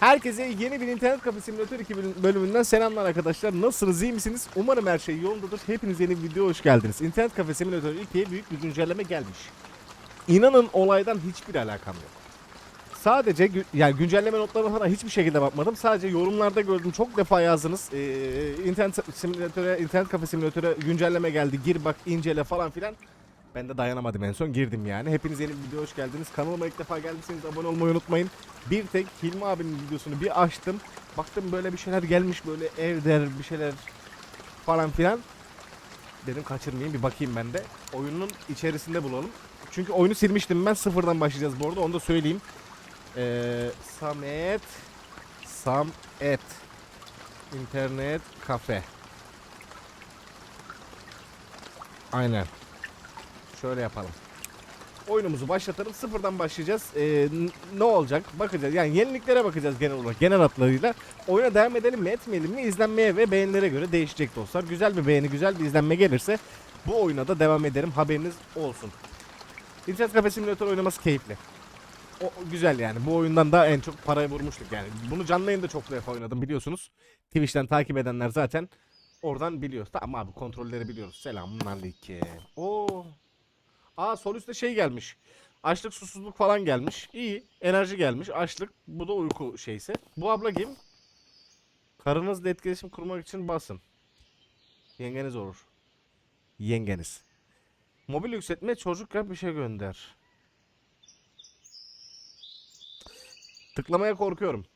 Herkese yeni bir internet kafe simülatör 2 bölüm- bölümünden selamlar arkadaşlar. Nasılsınız, iyi misiniz? Umarım her şey yolundadır. Hepiniz yeni bir videoya hoş geldiniz. İnternet kafe simülatör 2'ye büyük bir güncelleme gelmiş. İnanın olaydan hiçbir alakam yok. Sadece yani güncelleme notlarına falan hiçbir şekilde bakmadım. Sadece yorumlarda gördüm. Çok defa yazdınız. Ee, internet simülatöre, internet kafe simülatöre güncelleme geldi. Gir bak, incele falan filan. Ben de dayanamadım en son girdim yani. Hepiniz yeni bir videoya hoş geldiniz. Kanalıma ilk defa geldiyseniz abone olmayı unutmayın. Bir tek Hilmi abinin videosunu bir açtım. Baktım böyle bir şeyler gelmiş böyle ev der bir şeyler falan filan. Dedim kaçırmayayım bir bakayım ben de. Oyunun içerisinde bulalım. Çünkü oyunu silmiştim ben sıfırdan başlayacağız bu arada onu da söyleyeyim. Ee, Samet Samet İnternet kafe. Aynen. Şöyle yapalım. Oyunumuzu başlatalım. Sıfırdan başlayacağız. Ee, ne olacak? Bakacağız. Yani yeniliklere bakacağız genel olarak. Genel hatlarıyla. Oyuna devam edelim mi etmeyelim mi? İzlenmeye ve beğenilere göre değişecek dostlar. Güzel bir beğeni, güzel bir izlenme gelirse bu oyuna da devam ederim. Haberiniz olsun. İnternet kafe simülatör oynaması keyifli. O, güzel yani. Bu oyundan da en çok parayı vurmuştuk yani. Bunu canlı yayında çok defa oynadım biliyorsunuz. Twitch'ten takip edenler zaten oradan biliyor. Tamam abi kontrolleri biliyoruz. Selamun aleyküm. Oo. Aa sol üstte şey gelmiş. Açlık susuzluk falan gelmiş. İyi. Enerji gelmiş. Açlık. Bu da uyku şeyse. Bu abla kim? Karınızla etkileşim kurmak için basın. Yengeniz olur. Yengeniz. Mobil yükseltme çocuk yap bir şey gönder. Tıklamaya korkuyorum.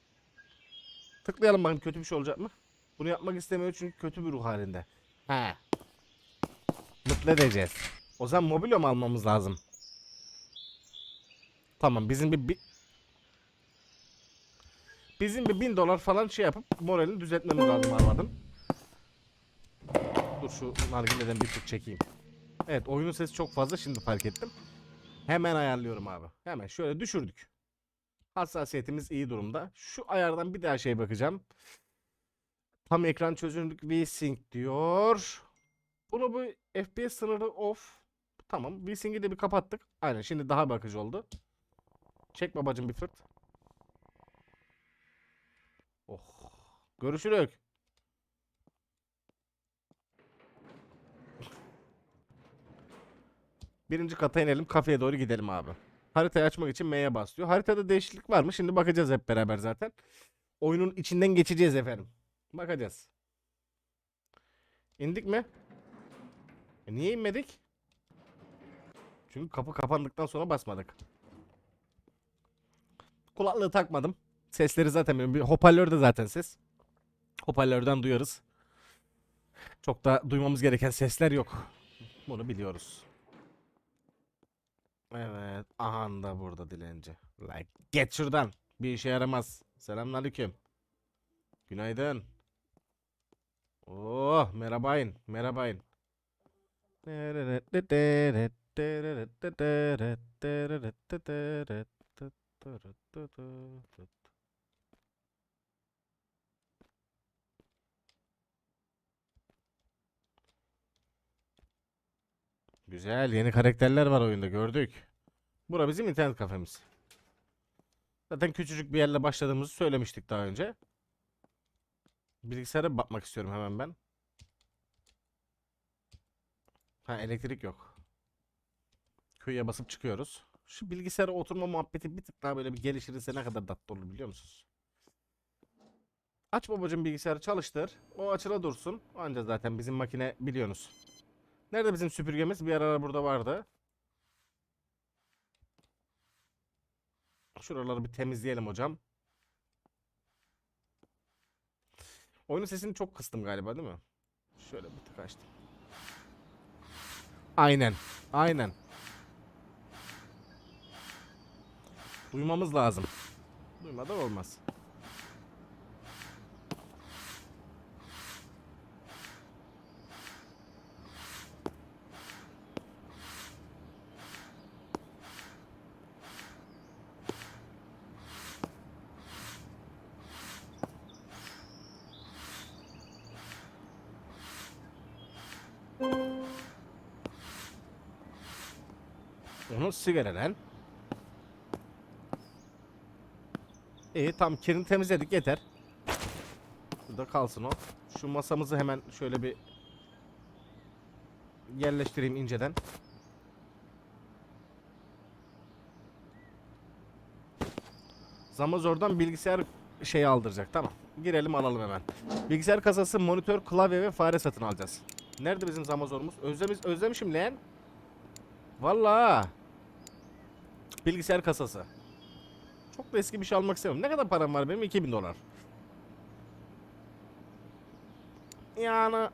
Tıklayalım bakayım kötü bir şey olacak mı? Bunu yapmak istemiyor çünkü kötü bir ruh halinde. He. Mutlu edeceğiz. O zaman mobilya mı almamız lazım? Tamam bizim bir, bir bizim bir bin dolar falan şey yapıp moralini düzeltmemiz lazım Arvad'ın. Dur şu nargileden bir tık çekeyim. Evet oyunun sesi çok fazla şimdi fark ettim. Hemen ayarlıyorum abi. Hemen şöyle düşürdük. Hassasiyetimiz iyi durumda. Şu ayardan bir daha şey bakacağım. Tam ekran çözünürlük V-Sync diyor. Bunu bu FPS sınırı off. Tamam. V-Sync'i de bir kapattık. Aynen şimdi daha bakıcı oldu. Çek babacım bir fırt. Oh. Görüşürük. Birinci kata inelim. Kafeye doğru gidelim abi. Haritayı açmak için M'ye bas diyor. Haritada değişiklik var mı? Şimdi bakacağız hep beraber zaten. Oyunun içinden geçeceğiz efendim. Bakacağız. İndik mi? E niye inmedik? Çünkü kapı kapandıktan sonra basmadık. Kulaklığı takmadım. Sesleri zaten. Bir hoparlörde zaten ses. Hoparlörden duyarız. Çok da duymamız gereken sesler yok. Bunu biliyoruz. Evet. Aha da burada dilenci. Like get şuradan. Bir işe yaramaz. Selamünaleyküm. Günaydın. Oh merhabayın. Merhabayın. Güzel yeni karakterler var oyunda gördük. Bura bizim internet kafemiz. Zaten küçücük bir yerle başladığımızı söylemiştik daha önce. Bilgisayara bakmak istiyorum hemen ben. Ha elektrik yok. Köy'e basıp çıkıyoruz. Şu bilgisayara oturma muhabbeti bir tık daha böyle bir gelişirse ne kadar tatlı olur biliyor musunuz? Aç babacığım bilgisayarı çalıştır. O açıla dursun. Anca zaten bizim makine biliyorsunuz. Nerede bizim süpürgemiz? Bir ara burada vardı. Şuraları bir temizleyelim hocam. Oyunun sesini çok kıstım galiba değil mi? Şöyle bir tık açtım. Aynen. Aynen. Duymamız lazım. Duymadan olmaz. Onu sigara lan. İyi tam kirini temizledik yeter. Burada kalsın o. Şu masamızı hemen şöyle bir yerleştireyim inceden. Zamazor'dan bilgisayar şeyi aldıracak. Tamam. Girelim alalım hemen. Bilgisayar kasası, monitör, klavye ve fare satın alacağız. Nerede bizim Zamazor'umuz? Özlemiş, özlemişim lan. Vallahi. Bilgisayar kasası. Çok da eski bir şey almak istemiyorum. Ne kadar param var benim? 2000 dolar. Yani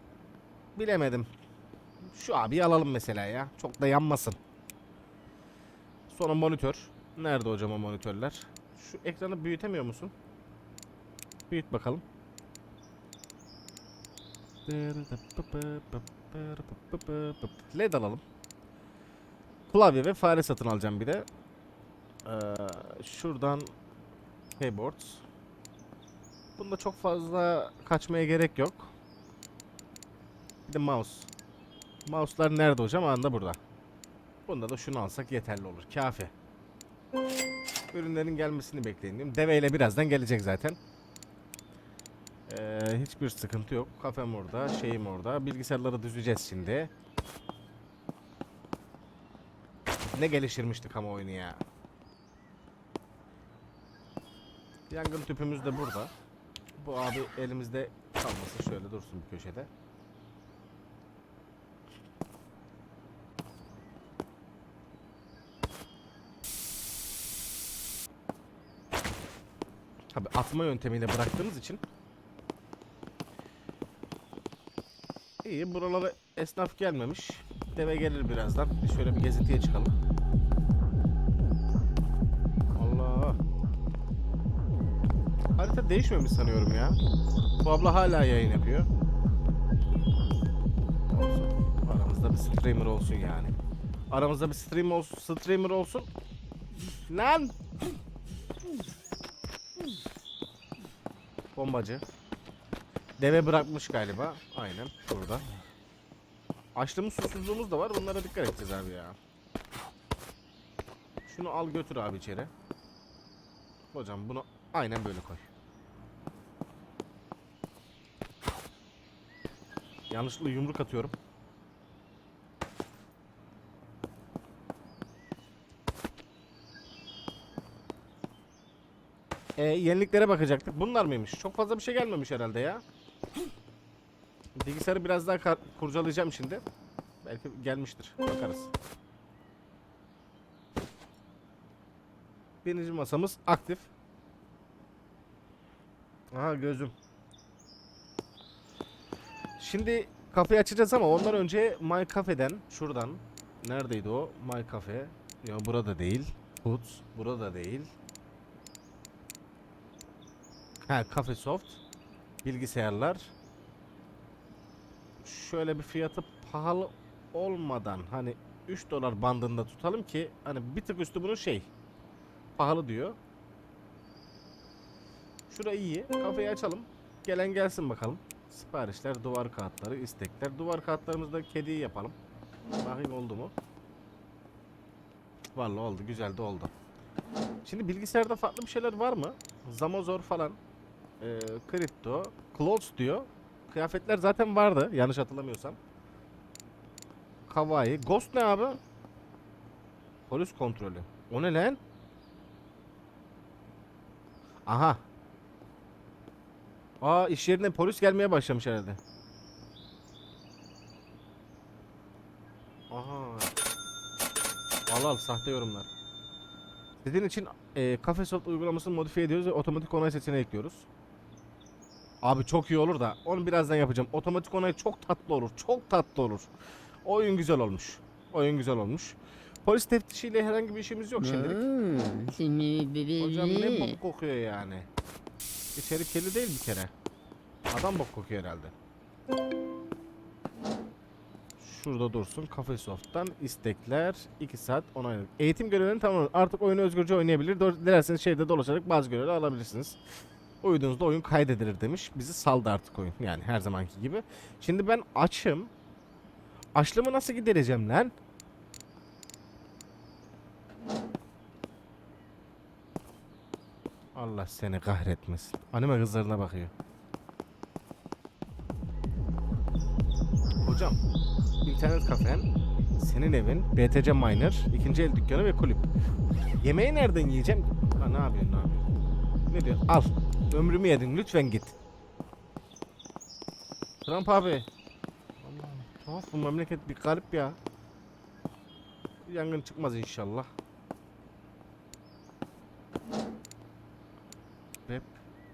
bilemedim. Şu abi alalım mesela ya. Çok da yanmasın. Sonra monitör. Nerede hocam o monitörler? Şu ekranı büyütemiyor musun? Büyüt bakalım. LED alalım. Klavye ve fare satın alacağım bir de. Ee, şuradan keyboard. Bunda çok fazla kaçmaya gerek yok. Bir de mouse. Mouse'lar nerede hocam? Anda burada. Bunda da şunu alsak yeterli olur. Kafi. Ürünlerin gelmesini bekleyin diyeyim. Deveyle birazdan gelecek zaten. Ee, hiçbir sıkıntı yok. Kafem orada, şeyim orada. Bilgisayarları düzeceğiz şimdi. Ne geliştirmiştik ama oyunu ya. Yangın tüpümüz de burada. Bu abi elimizde kalmasın şöyle dursun bir köşede. Tabi atma yöntemiyle bıraktığımız için İyi buralara esnaf gelmemiş. Deve gelir birazdan. Bir Şöyle bir gezintiye çıkalım. Değişmemiş sanıyorum ya. Bu abla hala yayın yapıyor. Olsun. Aramızda bir streamer olsun yani. Aramızda bir stream olsun, streamer olsun. Lan! Bombacı. Deve bırakmış galiba. Aynen burada. Açlığımız susuzluğumuz da var. Bunlara dikkat edeceğiz abi ya. Şunu al götür abi içeri. Hocam bunu aynen böyle koy. Yanlışlıkla yumruk atıyorum. E, yeniliklere bakacaktık. Bunlar mıymış? Çok fazla bir şey gelmemiş herhalde ya. Bilgisayarı biraz daha kurcalayacağım şimdi. Belki gelmiştir. Bakarız. Birinci masamız aktif. Aha gözüm. Şimdi kafeyi açacağız ama ondan önce My Cafe'den şuradan neredeydi o? My Cafe. Ya burada değil. Hoods burada değil. Ha Cafe Soft. Bilgisayarlar. Şöyle bir fiyatı pahalı olmadan hani 3 dolar bandında tutalım ki hani bir tık üstü bunun şey pahalı diyor. Şura iyi. Kafeyi açalım. Gelen gelsin bakalım. Siparişler, duvar kağıtları, istekler. Duvar kağıtlarımızda kediyi yapalım. Bakayım oldu mu? Vallahi oldu. Güzel de oldu. Şimdi bilgisayarda farklı bir şeyler var mı? Zamazor falan. Ee, kripto. Clothes diyor. Kıyafetler zaten vardı. Yanlış hatırlamıyorsam. Kawaii. Ghost ne abi? Polis kontrolü. O ne lan? Aha. Aa iş yerine polis gelmeye başlamış herhalde. Aha. Al al sahte yorumlar. Sizin için e, Cafesoft uygulamasını modifiye ediyoruz ve otomatik onay seçeneği ekliyoruz. Abi çok iyi olur da onu birazdan yapacağım. Otomatik onay çok tatlı olur. Çok tatlı olur. Oyun güzel olmuş. Oyun güzel olmuş. Polis teftişiyle herhangi bir işimiz yok şimdilik. Hmm, Şimdi bebeğim. Hocam ne bok kokuyor yani. İçeri kirli değil bir kere. Adam bok kokuyor herhalde. Şurada dursun. Cafe Soft'tan istekler 2 saat onayladık. Eğitim görevlerini tamamladık. Artık oyunu özgürce oynayabilir. Dilerseniz şehirde dolaşarak bazı görevler alabilirsiniz. Uyuduğunuzda oyun kaydedilir demiş. Bizi saldı artık oyun. Yani her zamanki gibi. Şimdi ben açım. Açlığımı nasıl gidereceğim lan? Allah seni kahretmesin. Anime kızlarına bakıyor. Hocam, internet kafen, senin evin, BTC Miner, ikinci el dükkanı ve kulüp. Yemeği nereden yiyeceğim? Ha, ne yapıyorsun, ne yapıyorsun? Ne diyorsun? Al, ömrümü yedin, lütfen git. Trump abi. Allah'ım, tuhaf bu memleket bir garip ya. Yangın çıkmaz inşallah.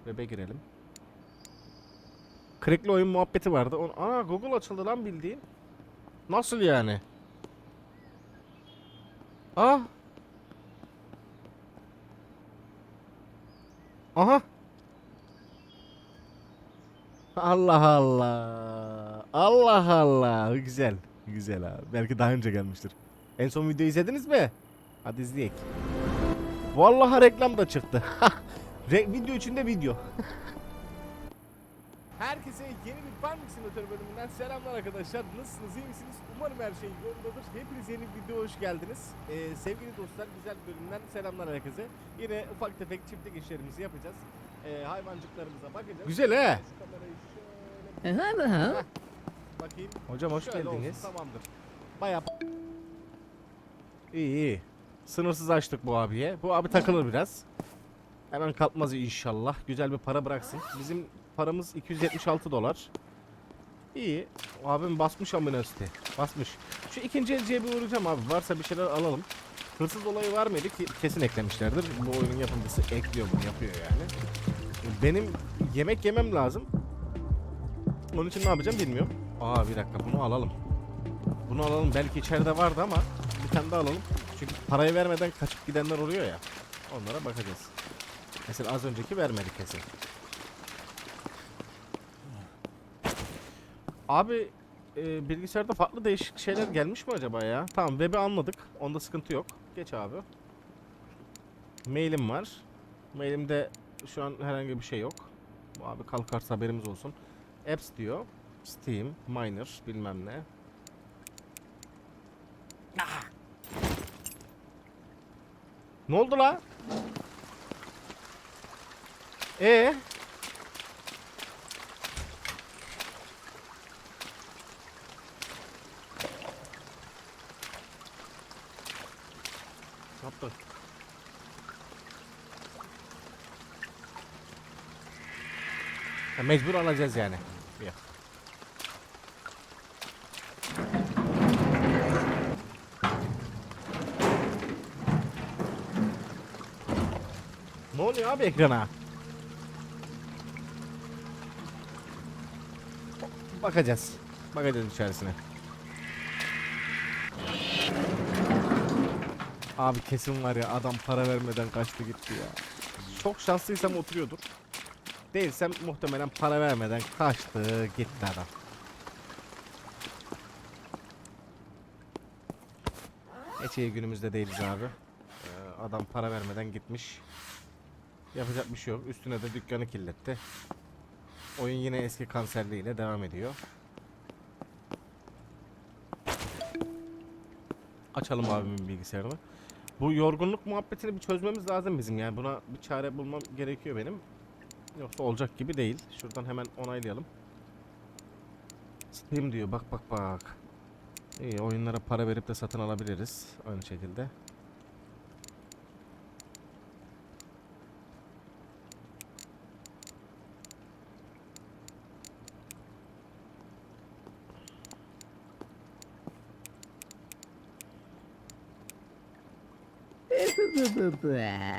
Web'e girelim. Crackli oyun muhabbeti vardı. On, ana Google açıldı lan bildiğin. Nasıl yani? Ah. Aha. Allah Allah. Allah Allah. Güzel. Güzel abi. Belki daha önce gelmiştir. En son videoyu izlediniz mi? Hadi izleyek. Vallahi reklam da çıktı. Re- video içinde video. Herkese yeni bir Farming Simulator bölümünden selamlar arkadaşlar. Nasılsınız, iyi misiniz? Umarım her şey yolundadır. Hepiniz yeni bir videoya hoş geldiniz. Ee, sevgili dostlar, güzel bir bölümden selamlar herkese. Yine ufak tefek çiftlik işlerimizi yapacağız. Ee, hayvancıklarımıza bakacağız. Güzel he. Şu kamerayı şöyle bakayım. Hocam hoş Şöyle olsun, geldiniz. tamamdır. Bayağı İyi iyi. Sınırsız açtık bu abiye. Bu abi takılır biraz. Hemen kalkmaz inşallah. Güzel bir para bıraksın. Bizim paramız 276 dolar. İyi. Abim basmış amına site. Basmış. Şu ikinci elciye bir uğrayacağım abi. Varsa bir şeyler alalım. Hırsız olayı var mıydı ki kesin eklemişlerdir. Bu oyunun yapımcısı ekliyor bunu yapıyor yani. Benim yemek yemem lazım. Onun için ne yapacağım bilmiyorum. Aa bir dakika bunu alalım. Bunu alalım. Belki içeride vardı ama bir tane daha alalım. Çünkü parayı vermeden kaçıp gidenler oluyor ya. Onlara bakacağız. Mesela az önceki vermedi kesin. Abi e, bilgisayarda farklı değişik şeyler gelmiş mi acaba ya? Tamam web'i anladık. Onda sıkıntı yok. Geç abi. Mailim var. Mailimde şu an herhangi bir şey yok. Bu abi kalkarsa haberimiz olsun. Apps diyor. Steam, Miner, bilmem ne. Ah! Ne oldu la? E Ne yaptın? Ha, mecbur alacağız yani. Ya. Ne oluyor abi ekrana? Bakacağız. Bakacağız içerisine. Abi kesin var ya adam para vermeden kaçtı gitti ya. Çok şanslıysam oturuyordur. Değilsem muhtemelen para vermeden kaçtı gitti adam. Hiç iyi günümüzde değiliz abi. Ee, adam para vermeden gitmiş. Yapacak bir şey yok. Üstüne de dükkanı kirletti. Oyun yine eski kanserliğiyle devam ediyor. Açalım abimin bilgisayarını. Bu yorgunluk muhabbetini bir çözmemiz lazım bizim yani. Buna bir çare bulmam gerekiyor benim. Yoksa olacak gibi değil. Şuradan hemen onaylayalım. Steam diyor. Bak bak bak. İyi oyunlara para verip de satın alabiliriz. Aynı şekilde.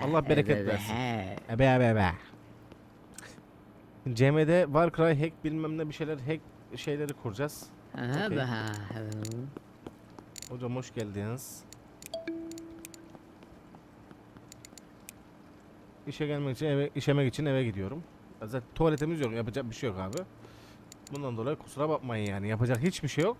Allah bereket versin. Ebe ebe ebe. CM'de Warcry hack bilmem ne bir şeyler hack şeyleri kuracağız. Ha. Hocam hoş geldiniz. İşe gelmek için eve, işemek için eve gidiyorum. Zaten tuvaletimiz yok. Yapacak bir şey yok abi. Bundan dolayı kusura bakmayın yani. Yapacak hiçbir şey yok.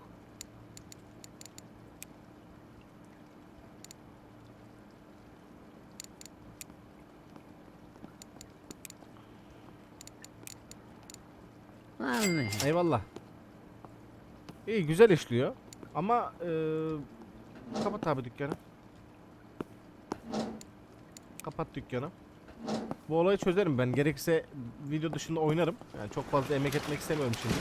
Eyvallah. İyi güzel işliyor. Ama eee kapat abi dükkanı. Kapat dükkanı. Bu olayı çözerim ben. Gerekirse video dışında oynarım. Yani çok fazla emek etmek istemiyorum şimdi.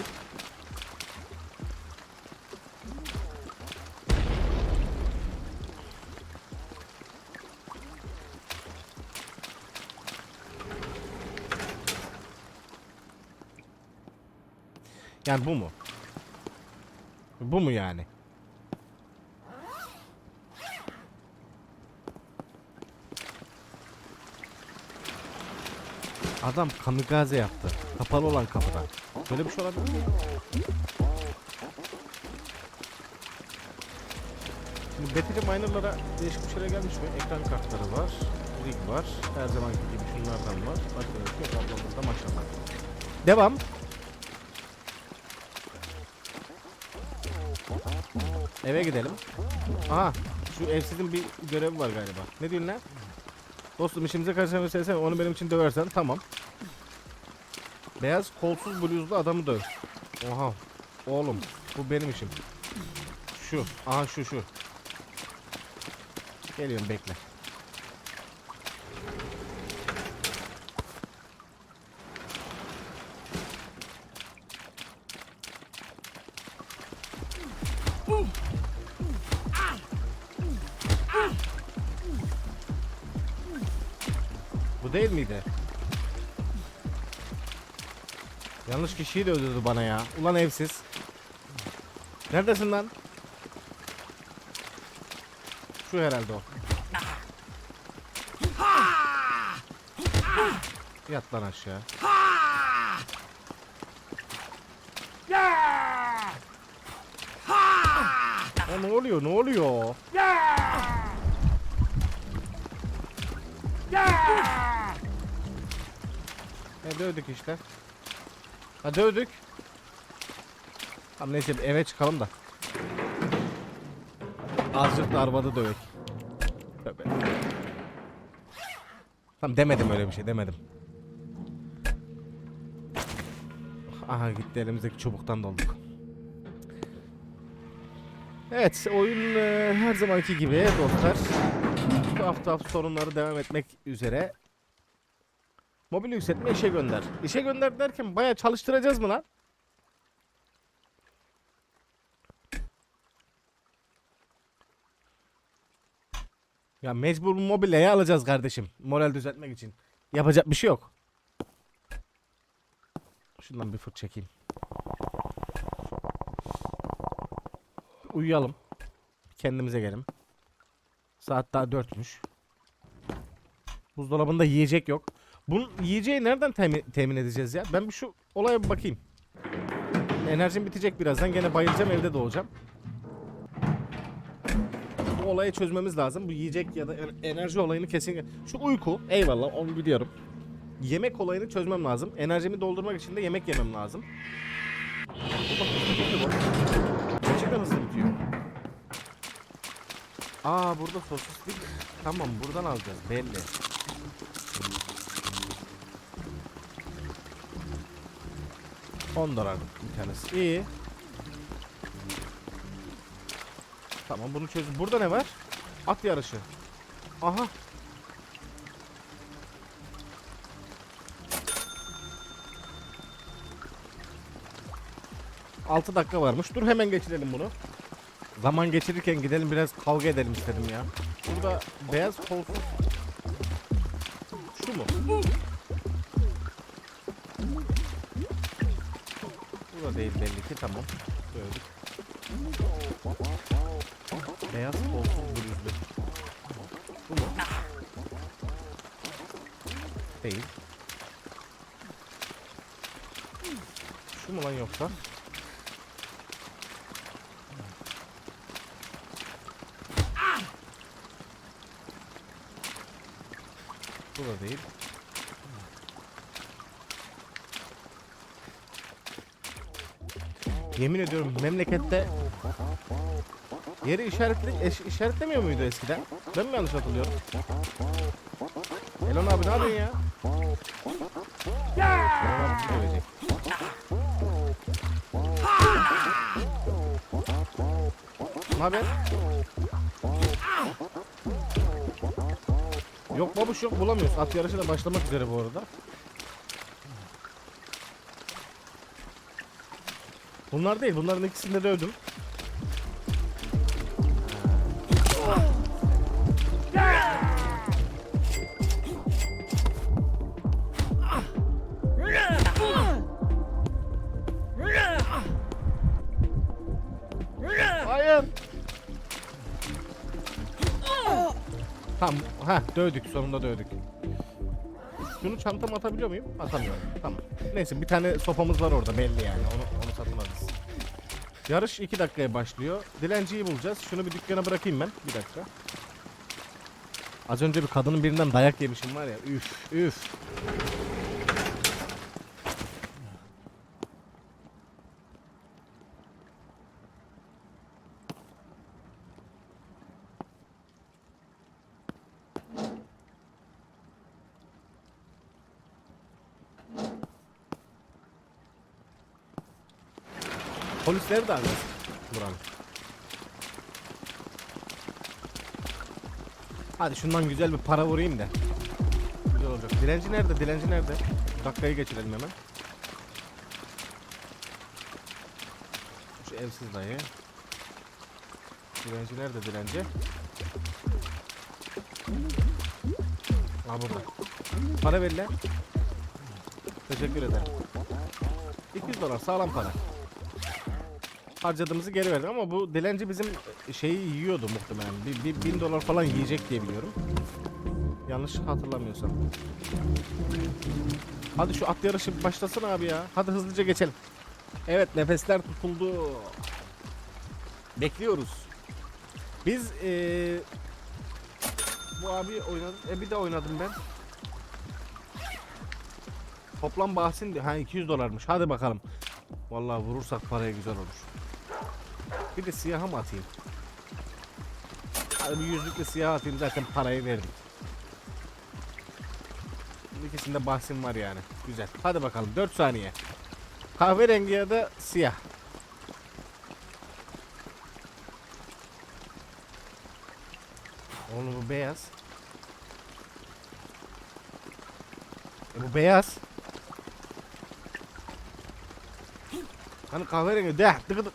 Yani bu mu? Bu mu yani? Adam kamikaze yaptı. Kapalı olan kapıdan. Böyle bir şey olabilir mi? Şimdi Battery Miner'lara değişik bir şeyler gelmiş mi? Ekran kartları var. Rig var. Her zamanki gibi şunlardan var. Bir şey yok. Ablamızda maşallah. Devam. Eve gidelim. Aha. Şu evsizin bir görevi var galiba. Ne diyorsun lan? Dostum işimize karışan sen onu benim için döversen tamam. Beyaz kolsuz bluzlu adamı döv. Oha. Oğlum bu benim işim. Şu. Aha şu şu. Geliyorum bekle. Yanlış kişiyi de öldürdü bana ya. Ulan evsiz. Neredesin lan? Şu herhalde o. Yat lan aşağı. Ya ne oluyor? Ne oluyor? E dövdük işte. Ha dövdük. Tamam neyse eve çıkalım da. Azıcık da arabada dövek. Tövbe. Tamam demedim öyle bir şey demedim. Aha gitti elimizdeki çubuktan dolduk. Evet oyun e, her zamanki gibi dostlar. Bu hafta hafta sorunları devam etmek üzere. Mobil yükseltme işe gönder. İşe gönder derken bayağı çalıştıracağız mı lan? Ya mecbur bu mobilyayı alacağız kardeşim. Moral düzeltmek için. Yapacak bir şey yok. Şundan bir fırt çekeyim. Uyuyalım. Kendimize gelin. Saat daha dörtmüş. Buzdolabında yiyecek yok. Bunun yiyeceği nereden temin, temin edeceğiz ya? Ben bir şu olaya bir bakayım. Enerjim bitecek birazdan. Gene bayılacağım evde doğacağım. Bu olayı çözmemiz lazım. Bu yiyecek ya da en- enerji olayını kesin. Şu uyku eyvallah onu biliyorum. Yemek olayını çözmem lazım. Enerjimi doldurmak için de yemek yemem lazım. Gerçekten hızlı bitiyor. Aa burada sosisli. Tamam buradan alacağız belli. On dolar bir tanesi. İyi. Tamam bunu çöz. Burada ne var? At yarışı. Aha. Altı dakika varmış. Dur hemen geçirelim bunu. Zaman geçirirken gidelim biraz kavga edelim istedim ya. Burada beyaz kolsuz. Şu mu? Değil belli ki tamam. Gördük. Beyaz kolsuz bluzlu. Bu mu? Değil. Şu mu lan yoksa? Bu da değil. Yemin ediyorum memlekette yeri işaretli eş- işaretlemiyor muydu eskiden? Ben mi yanlış hatırlıyorum? Elon abi ne yapıyorsun ya? Elon abi. Ne haber? Yok babuş yok bulamıyoruz. At yarışı da başlamak üzere bu arada. Bunlar değil. Bunların ikisini de dövdüm. Hayır. Tamam. Ha dövdük. Sonunda dövdük. Şunu çantama atabiliyor muyum? Atamıyorum. Tamam. Neyse bir tane sopamız var orada belli yani. Onu, onu satın. Yarış 2 dakikaya başlıyor. Dilenciyi bulacağız. Şunu bir dükkana bırakayım ben. Bir dakika. Az önce bir kadının birinden dayak yemişim var ya. Üf üf. Alacağız. Buranın. Hadi şundan güzel bir para vurayım da. Güzel olacak. Dilenci nerede? Dilenci nerede? Dakikayı geçirelim hemen. Şu evsiz dayı. Dilenci nerede dilenci? Ha burada. Para ver lan. Teşekkür ederim. 200 dolar sağlam para. Harcadığımızı geri verdim ama bu dilenci bizim şeyi yiyordu muhtemelen. Bir, bir bin dolar falan yiyecek diye biliyorum. Yanlış hatırlamıyorsam. Hadi şu at yarışı başlasın abi ya. Hadi hızlıca geçelim. Evet nefesler tutuldu. Bekliyoruz. Biz eee bu abi oynadı. E bir de oynadım ben. Toplam bahsin. Ha 200 dolarmış. Hadi bakalım. Vallahi vurursak paraya güzel olur. Bir de siyaha mı atayım? Hadi bir yüzlükle siyah atayım zaten parayı verdim. İkisinde bahsim var yani. Güzel. Hadi bakalım 4 saniye. Kahverengi ya da siyah. Oğlum bu beyaz. E bu beyaz. Hani kahverengi de tıkı tık.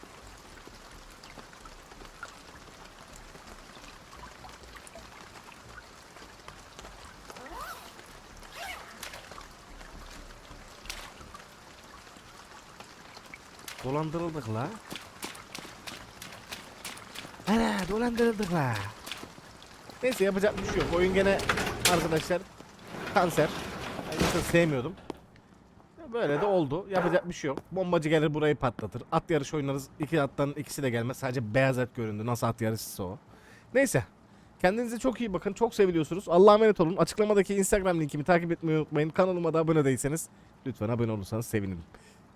Dolandırıldık la. Ana dolandırıldık la. Neyse yapacak bir şey yok. Oyun gene arkadaşlar kanser. Yoksa sevmiyordum. Böyle de oldu. Yapacak bir şey yok. Bombacı gelir burayı patlatır. At yarışı oynarız. İki attan ikisi de gelmez. Sadece beyaz et göründü. Nasıl at yarışısı o. Neyse. Kendinize çok iyi bakın. Çok seviliyorsunuz. Allah'a emanet olun. Açıklamadaki Instagram linkimi takip etmeyi unutmayın. Kanalıma da abone değilseniz lütfen abone olursanız sevinirim.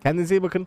Kendinize iyi bakın.